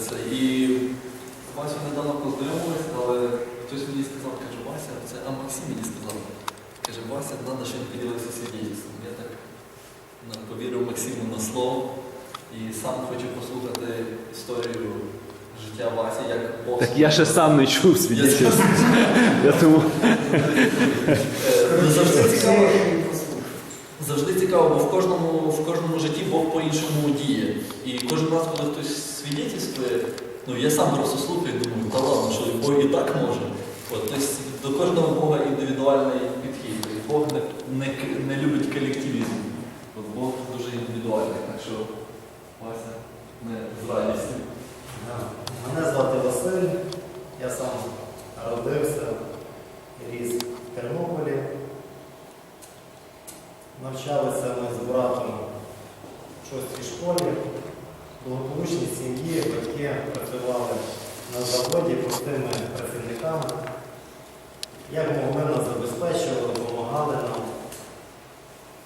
Це і Васю недавно познайомились, але хтось мені сказав, каже, Вася, це а Максим мені сказав. Каже, Вася, треба, щоб він поділився свідчеством. Я так повірив Максиму на слово і сам хочу послухати історію життя Васі, як Бог. Так я ще сам не чув свідчення. Я тому Е, ну, Завжди цікаво. Завжди цікаво, бо в кожному, в кожному житті Бог по-іншому діє. І кожен раз, коли хтось свідчествує, ну я сам просто слухаю і думаю, та ладно, що Бог і так може. От, тобто до кожного Бога індивідуальний підхід. І Бог не, не, не любить колективізм. От Бог дуже індивідуальний. Так що Вася, ми з радістю. Мене звати Василь, я сам родився ріс в Тернополі. Навчалися ми з братом в шостій школі, благополучній сім'ї, батьки працювали на заводі простими працівниками. Як могли нас забезпечували, допомагали нам.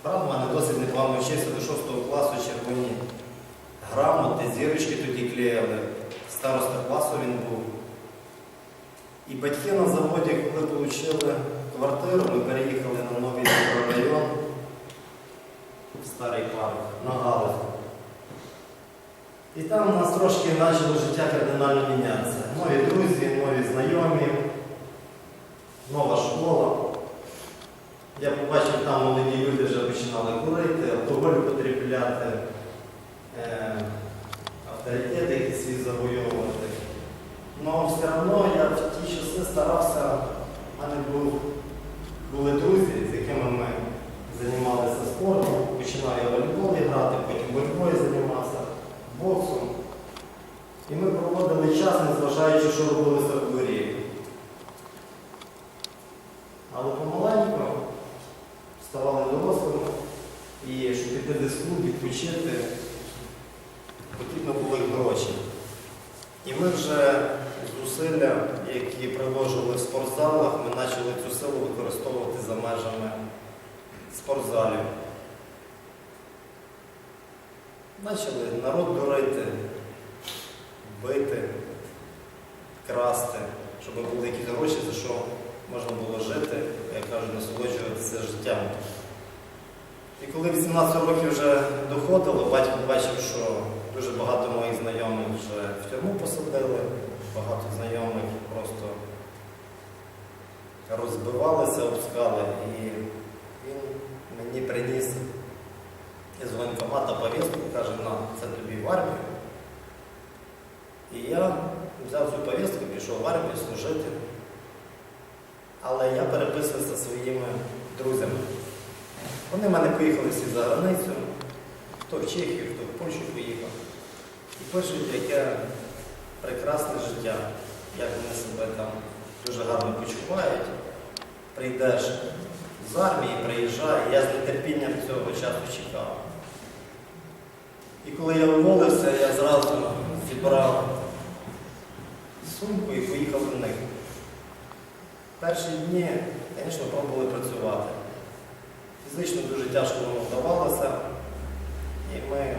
Брат в мене досить непогано вчився до 6 класу червоні грамоти, зірочки тоді клеїли. Староста класу він був. І батьки на заводі, коли отримали квартиру, ми переїхали на новий в Старий парк, на Галицю. І там у нас трошки почало життя кардинально мінятися. Нові друзі, нові знайомі, нова школа. Я побачив, там молоді люди вже починали курити, алкоголь потрібляти, е, авторитети якісь свій завойовувати. Але все одно я в ті часи старався, в мене були друзі, з якими ми займалися спортом. Починав я в волейболі грати, потім в волейболі займався, боксом. І ми проводили час, незважаючи, що робилося в дворі. Але помаленьку ставали дорослими, і щоб піти десь клуб, відпочити, потрібно були гроші. І ми вже зусилля, які приложили в спортзалах, ми почали цю силу використовувати за межами спортзалів. Почали народ дурити, бити, красти, щоб були якісь гроші, за що можна було жити, як кажуть, насолоджуватися життям. І коли 18 років вже доходило, батько бачив, що дуже багато моїх знайомих вже в тюрму посадили, багато знайомих просто розбивалися об скали. І він мені приніс із воєнкомата повістку, каже, на, це тобі в армію. І я взяв цю повістку, пішов в армію служити. Але я переписувався своїми друзями. Вони в мене поїхали всі за границю, хто в Чехію, хто в Польщу поїхав. І пишуть, яке прекрасне життя, як вони себе там дуже гарно почувають. Прийдеш з армії, приїжджає, я з нетерпінням цього часу чекав. І коли я уволився, я зразу зібрав сумку і поїхав до них. Перші дні, звісно, пробували працювати. Фізично дуже тяжко воно вдавалося, і ми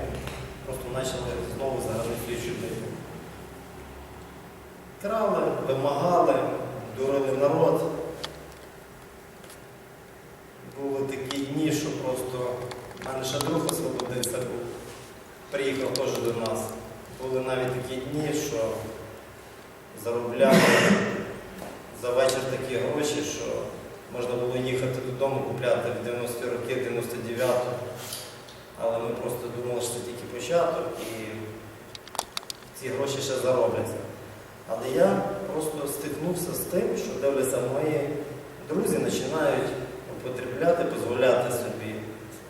просто почали знову за границею чудити. Крали, вимагали, дурили народ. Були такі дні, що просто в мене ще друг освободився був. Приїхав теж до нас. Були навіть такі дні, що заробляли за вечір такі гроші, що можна було їхати додому, купляти в 90-ті роки, 99-ту. Але ми просто думали, що це тільки початок і ці гроші ще заробляться. Але я просто стикнувся з тим, що дивляться мої друзі починають употребляти, дозволяти собі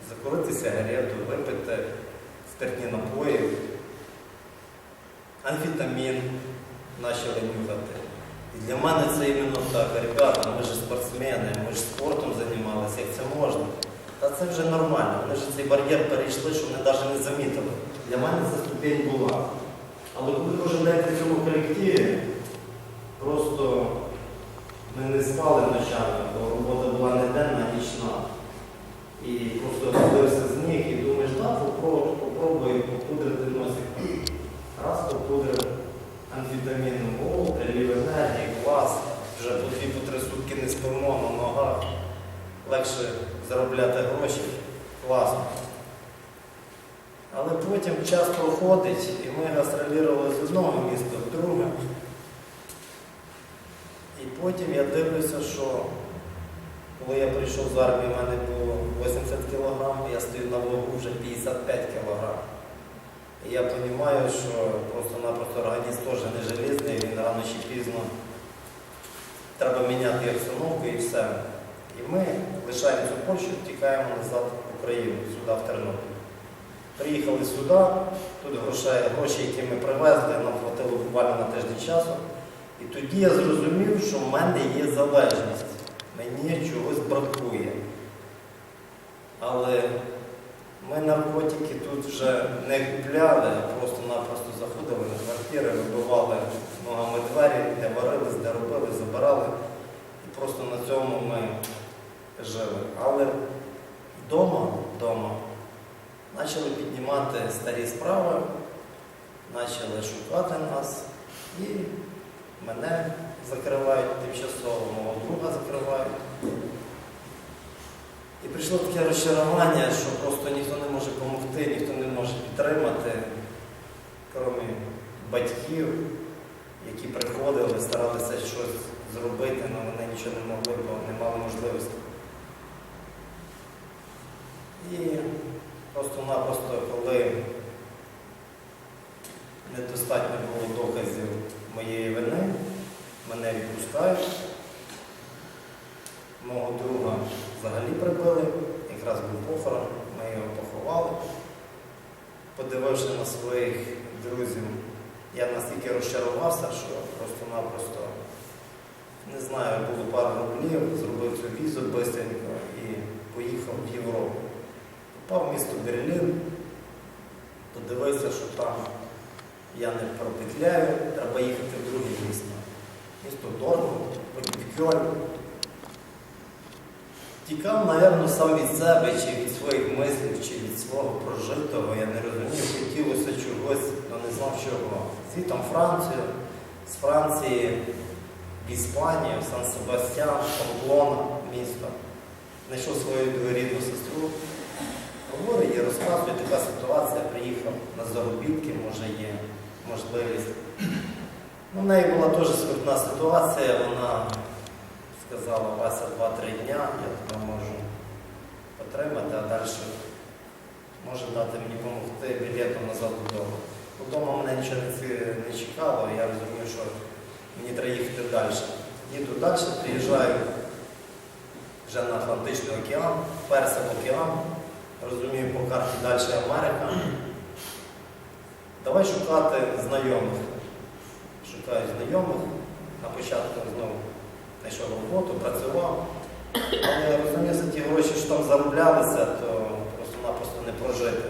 закурити сигарету, випити спиртні напої, амфетамін почали нюхати. І для мене це іменно так. Ребята, ми ж спортсмени, ми ж спортом займалися, як це можна. Та це вже нормально. Вони ж цей бар'єр перейшли, що вони навіть не замітили. Для мене це ступінь була. Але коли ви живете в цьому колективі, просто ми не спали ночами, бо робота була не денна, а нічна. І просто ходився з них і думаєш, так, попробуй попудрити носик. Раз попудрив амфітамін. Да заробляти гроші. Класно. Але потім час проходить, і ми гастролювали з одного міста в друге. І потім я дивлюся, що коли я прийшов з армії, в мене було 80 кг, я стою на вагу вже 55 кг. І я розумію, що просто-напросто організм теж не железний, він рано чи пізно треба міняти обстановку і все. І ми лишаємо цю Польщу, втікаємо назад в Україну, сюди, в Тернопіль. Приїхали сюди, тут гроші, гроші, які ми привезли, нам хватило буквально на тиждень часу. І тоді я зрозумів, що в мене є залежність. Мені чогось бракує. Але ми наркотики тут вже не купляли, а просто-напросто заходили на квартири, вибивали ногами двері, де варились, де робили, забирали. І просто на цьому ми жили. Але вдома, вдома почали піднімати старі справи, почали шукати нас і мене закривають тимчасово, мого друга закривають. І прийшло таке розчарування, що просто ніхто не може допомогти, ніхто не може підтримати, крім батьків, які приходили, старалися щось зробити, але вони нічого не могли, бо не мали можливості. І просто-напросто, коли недостатньо було доказів моєї вини, мене відпускають. Мого друга взагалі прибили, якраз був похорон, ми його поховали. Подививши на своїх друзів, я настільки розчарувався, що просто-напросто не знаю, було пару рублів, зробив цю візу швидко і поїхав в Європу. Попав в місто Берлін, подивився, що там я не пропетляю, треба їхати в друге місто. Місто потім в Кьольн. Тікав, напевно, сам від себе, чи від своїх мислів, чи від свого прожитого, я не розумів, хотілося чогось, але не знав чого. Звітом Францію, з Франції в Іспанію, в Сан-Себастьян, Памплона, місто. Знайшов свою рідну сестру. Говорить і розказує, така ситуація, приїхав на заробітки, може є можливість. Ну, в неї була дуже скрутна ситуація, вона сказала, Вася 2-3 дня, я тебе можу отримати, а далі може дати мені допомогти білетом назад додому. Вдома мене нічого не чекало, я розумію, що мені треба їхати далі. Їду далі, приїжджаю вже на Атлантичний океан, Персик океан, розумію, по карті далі Америка. Давай шукати знайомих. Шукаю знайомих. На початку знову знайшов роботу, працював. Але розумію, за ті гроші, що там зароблялися, то просто-напросто не прожити.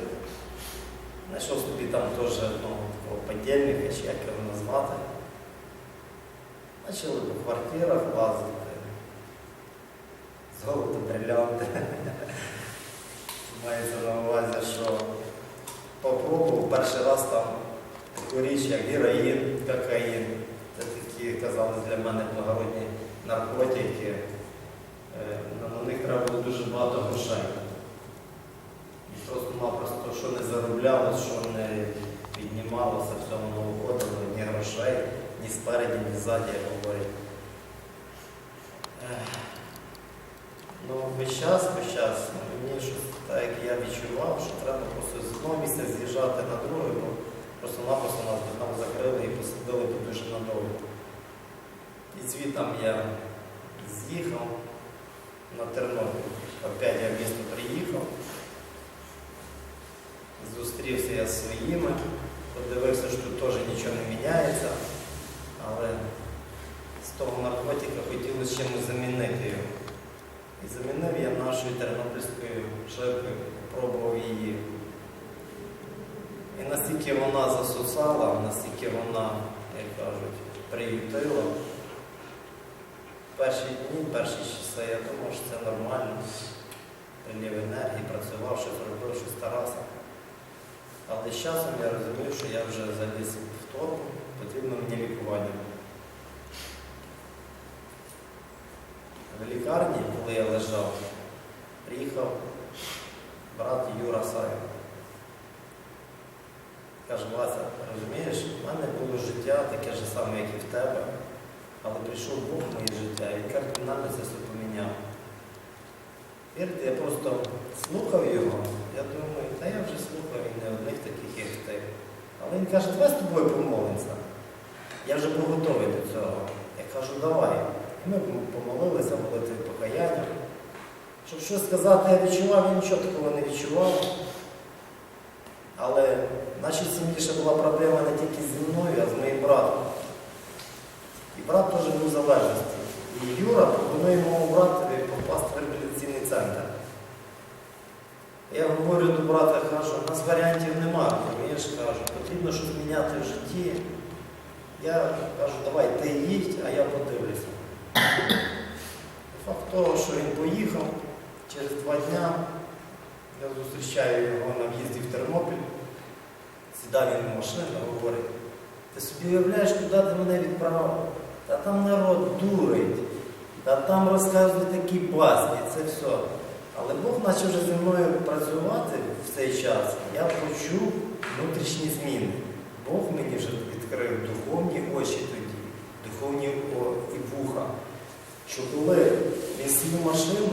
Знайшов собі там теж одного такого подільника, чи як його назвати. Почали по квартирах лазити. Золото, бриллианти. Мається на увазі, що попробував перший раз там таку річ, як героїн, кокаїн. Це такі, казалось, для мене благородні наркотики. Е, На них треба було дуже багато грошей. І просто-напросто, що не зароблялося, що не піднімалося, в цьому виходило ні грошей, ні спереді, ні ззаді, як говорять. Ну, весь час, весь час, мені щось так, як я відчував, що треба просто з одного місця з'їжджати на друге, бо просто-напросто нас там закрили і посадили тут дуже надовго. І звідтам я з'їхав на Тернопіль. Опять я в місто приїхав. Зустрівся я з своїми, подивився, що тут теж нічого не міняється, але з того наркотика хотілося чимось замінити його. Замінив я нашою тернопільською ширкою, пробував її. І настільки вона засосала, настільки вона, як кажуть, приютила. Перші дні, перші часи, я думав, що це нормально. Прилів енергії, працював, щось робив, щось старався. Але з часом я розумів, що я вже заліз в торбу, потрібно мені лікування. В лікарні, коли я лежав, приїхав брат Юра Савін. Каже, Вася, розумієш, в мене було життя таке ж саме, як і в тебе, але прийшов Бог в моє життя і кардинально це все поміняв. Вірте, я просто слухав його, я думаю, та я вже слухав і не одних таких, як ти. Але він каже, давай з тобою помолимося. Я вже був готовий до цього. Я кажу, давай. Ми помолилися, молитви покаяння. Щоб щось сказати, я відчував, я нічого такого не відчував. Але в нашій сім'ї ще була проблема не тільки зі мною, а з моїм братом. І брат теж був залежності. І Юра пропонує моєму братові попасти в реабілітаційний центр. Я говорю до брата, кажу, у нас варіантів немає, розумієш, кажу, потрібно щось міняти в житті. Я кажу, давай ти їдь, а я подивлюся. Факт того, що він поїхав, через два дня я зустрічаю його на в'їзді в Тернопіль, сідав він в машину, говорить, ти собі уявляєш, куди ти мене відправив? Та там народ дурить, та там розказують такі басні, це все. Але Бог почав вже зі мною працювати в цей час. Я почув внутрішні зміни. Бог мені вже відкрив духовні очі тоді, духовні і вуха. Що коли він сів машину,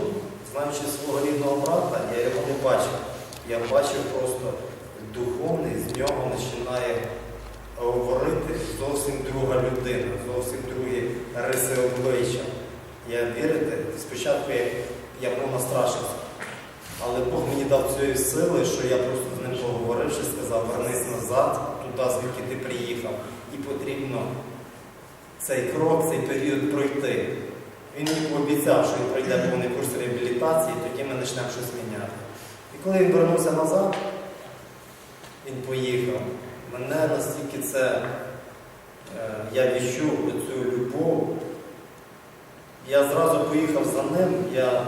знаючи свого рідного брата, я його не бачив. Я бачив просто духовний, з нього починає говорити зовсім друга людина, зовсім другі риси обличчя. Я вірите, спочатку я, я був настрашився. Але Бог мені дав цієї сили, що я просто з ним поговоривши, сказав, вернись назад, туди, звідки ти приїхав. І потрібно цей крок, цей період пройти. Він мені пообіцяв, що він пройде повний курс реабілітації, тоді ми почнемо щось міняти. І коли він вернувся назад, він поїхав. Мене настільки це, е, я відчув цю любов. Я зразу поїхав за ним, я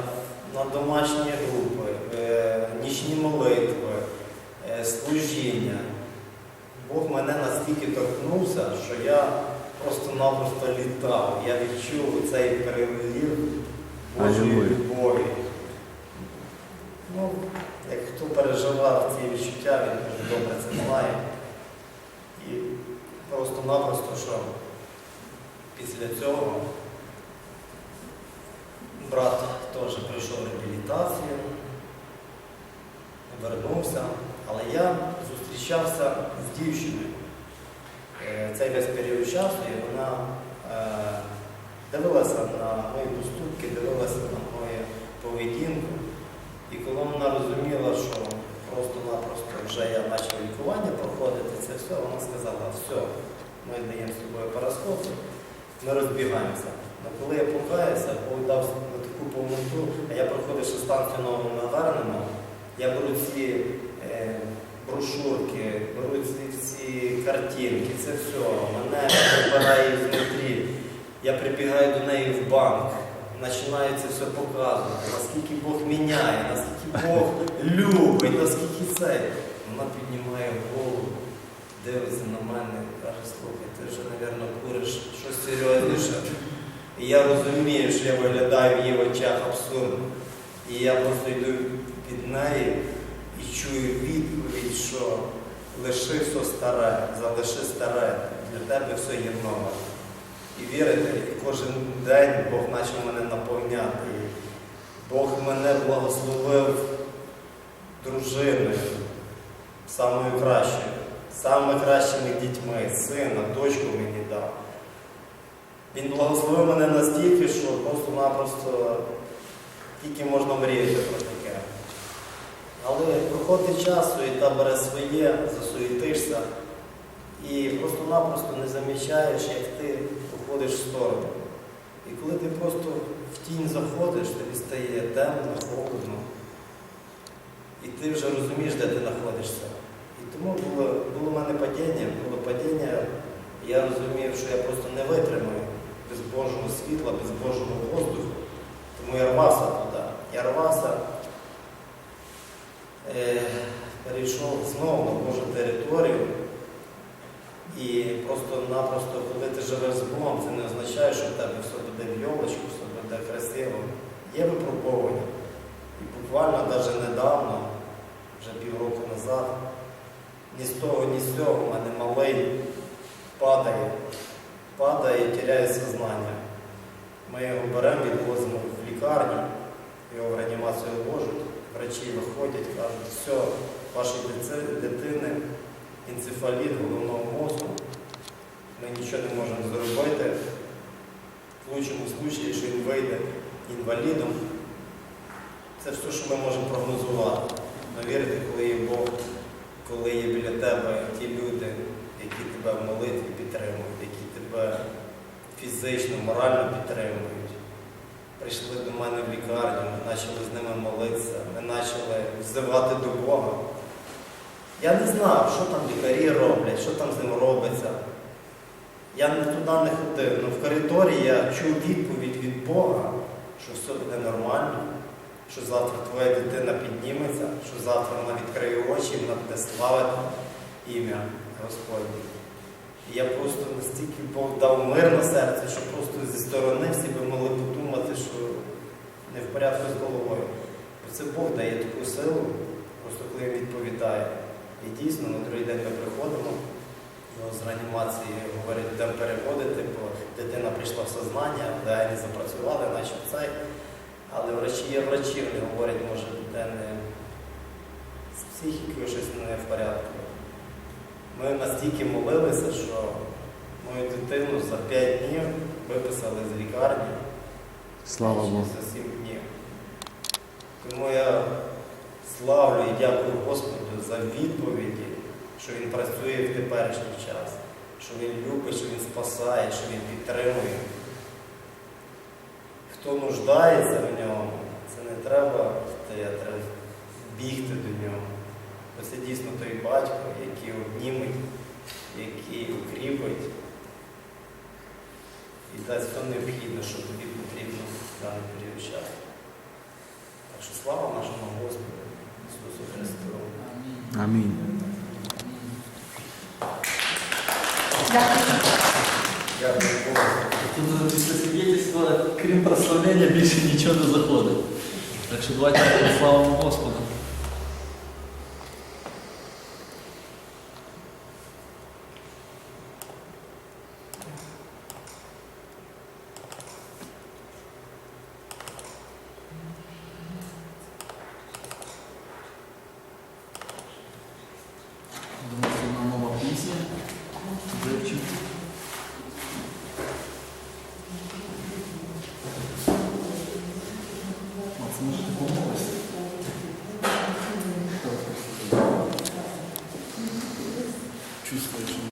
на домашні групи, е, нічні молитви, е, служіння. Бог мене настільки торкнувся, що я просто-напросто літав. Я відчув цей перелив Божої любові. Ну, як хто переживав ці відчуття, він дуже добре це знає. І просто-напросто, що після цього брат теж пройшов реабілітацію, вернувся, але я зустрічався з дівчиною. Е, Цей весь період часу і вона е, дивилася на мої поступки, дивилася на мою поведінку. І коли вона розуміла, що просто-напросто вже я почав лікування проходити, це все, вона сказала, все, ми даємо з тобою параскоп, ми розбігаємося. Але коли я покаюся, Бог на таку повноту, а я проходив ще станцію нового навернено, я беру ці е, брошурки, беру ці всі картинки, це все, мене вибирає знутрі. Я прибігаю до неї в банк, починаю це все показувати, наскільки Бог міняє, наскільки Бог любить, наскільки це. Вона піднімає голову, дивиться на мене і каже, слухай, ти вже, мабуть, куриш щось серйозніше. І я розумію, що я виглядаю в її очах абсурдно. І я просто йду від неї і чую відповідь, що лиши все старе, залиши старе, для тебе все є нове. І вірите, і кожен день Бог почав мене наповняти. Бог мене благословив дружиною, самою кращою, самими кращими дітьми, сина, дочку мені дав. Він благословив мене настільки, що просто-напросто тільки можна мріяти про. Але проходить часу і та бере своє, засуєтишся і просто-напросто не замічаєш, як ти уходиш в сторону. І коли ти просто в тінь заходиш, тобі стає темно, холодно. І ти вже розумієш, де ти знаходишся. І тому було, було в мене падіння, було падіння, я розумів, що я просто не витримаю без Божого світла, без Божого воздуху. Тому я рвався туди. Я рвався, е, перейшов знову на Божу територію. І просто-напросто, коли ти живеш з Богом, це не означає, що в тебе все буде в йолочку, все буде красиво. Є випробування. І буквально навіть недавно, вже півроку назад, ні з того, ні з цього в мене малий падає, падає і теряє сознання. Ми його беремо, відвозимо в лікарню, його в реанімацію ложать, врачі виходять, кажуть, все, вашій дитини енцефаліт головного мозку, ми нічого не можемо зробити. В лучшому случаї, що він вийде інвалідом, це все, що ми можемо прогнозувати. Но вірити, коли є Бог, коли є біля тебе ті люди, які тебе в молитві підтримують, які тебе фізично, морально підтримують. Прийшли до мене в лікарню, ми почали з ними молитися, ми почали взивати до Бога. Я не знав, що там лікарі роблять, що там з ним робиться. Я не туди не ходив. Ну, в коридорі я чув відповідь від Бога, що все буде нормально, що завтра твоя дитина підніметься, що завтра вона відкриє очі вона буде славити ім'я Господнє. І я просто настільки Бог дав мир на серце, що просто зі сторони всі би могли подумати, що не в порядку з головою. Це Бог дає таку силу, просто коли він відповідає. І дійсно, на другий день ми приходимо, з реанімації говорять, будемо переводити, бо дитина прийшла в сознання, де не запрацювали, наче цей. Але врачі є врачі, вони говорять, може, дитини з психікою щось не в порядку. Ми настільки молилися, що мою дитину за 5 днів виписали з лікарні. Слава Богу. За 7 днів. Тому я славлю і дякую Господу за відповіді, що Він працює в теперішній час, що Він любить, що Він спасає, що Він підтримує. Хто нуждається в ньому, це не треба треба бігти до нього. Бо це дійсно той батько, який обніметь, який укріпить і дасть все необхідне, що тобі потрібно даний період часу. Так що слава нашому Господу Ісусу Христу. Амінь. Дякую Богу. Тут після свідетельства, крім прославлення, більше нічого не заходить. Так що давайте прославимо Господа.